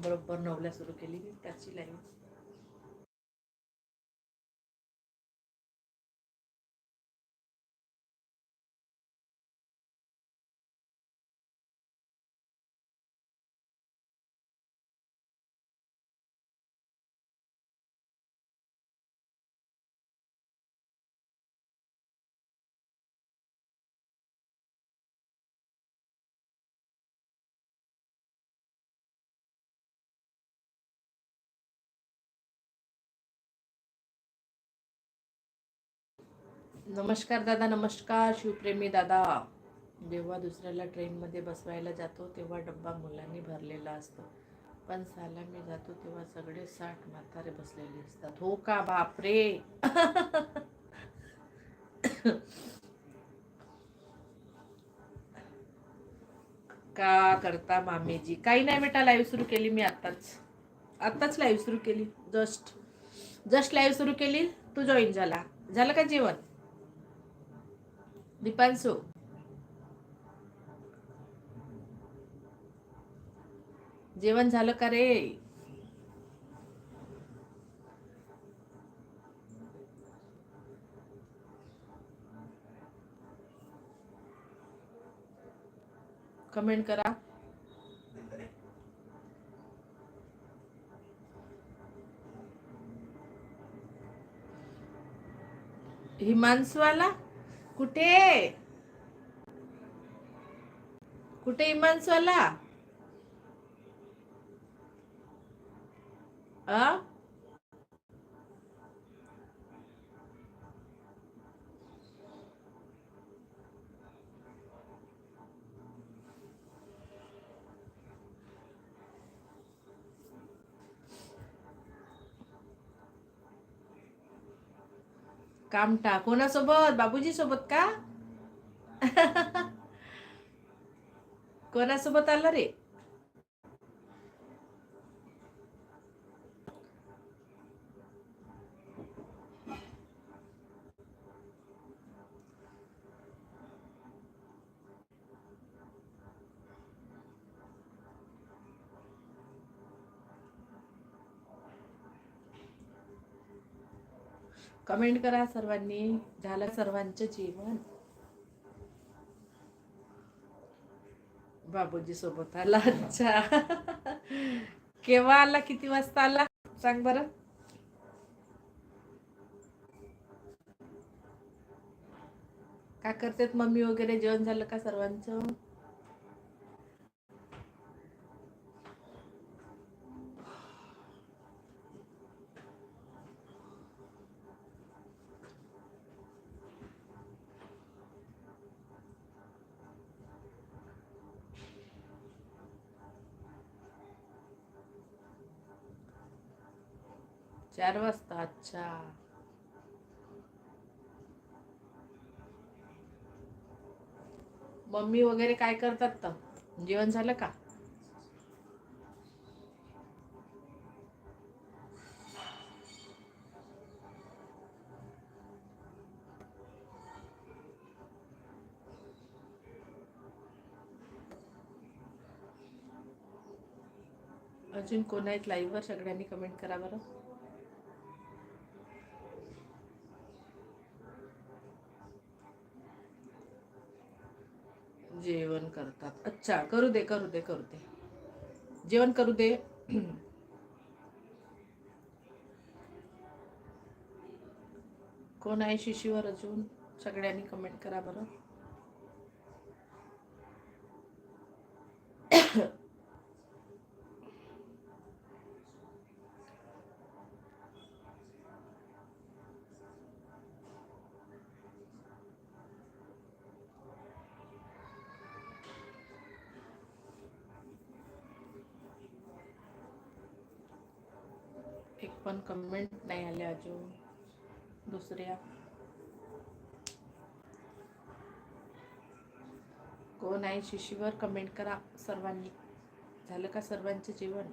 बरोबर नवल्या सुरू केली मी त्याची लाईव्ह नमस्कार दादा नमस्कार. शिवप्रेमी दादा जेव्हा दुसऱ्याला ट्रेनमध्ये बसवायला जातो तेव्हा डब्बा मुलांनी भरलेला असतो. पण साला मी जातो तेव्हा सगळे साठ म्हातारे बसलेले असतात. हो का बापरे? का करता मामीजी? काही नाही बेटा लाईव्ह सुरू केली मी आत्ताच. आत्ताच लाईव्ह सुरू केली. जस्ट जस्ट लाईव्ह सुरू केली. तू जॉईन झाला. झालं का जेवण? दीपांशू जेवण झालं का रे? कमेंट करा. हिमांशुवाला? कुठे? कुठे इमानसवाला अ? कामटा कोणासोबत बाबूजी सोबत का? कोणासोबत आला रे? कमेंट करा सर्वांनी. झालं सर्वांचं जेवण. बाबूजी सोबत आला अच्छा केव्हा आला? किती वाजता आला? सांग बरं. काय करतात मम्मी वगैरे? जेवण झालं का सर्वांचं? चार वाजता अच्छा. मम्मी वगैरे काय करतात तर? जेवण झालं का? अजून कोण आहेत लाईव्हवर सगळ्यांनी कमेंट करा बरं. जेवण करतात. अच्छा करू दे करू दे करू दे. जेवण करू दे. कोण आहे शिशीवर अजून? सगळ्यांनी कमेंट करा बरं. पण कमेंट नाही आले अजून. दुसऱ्या. कोण आहे शिशीवर? कमेंट करा सर्वांनी. झालं का सर्वांचे जीवन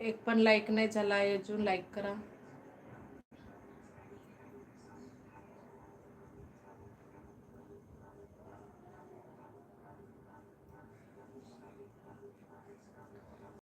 एक पण लाईक नाही झाला अजून लाईक करा.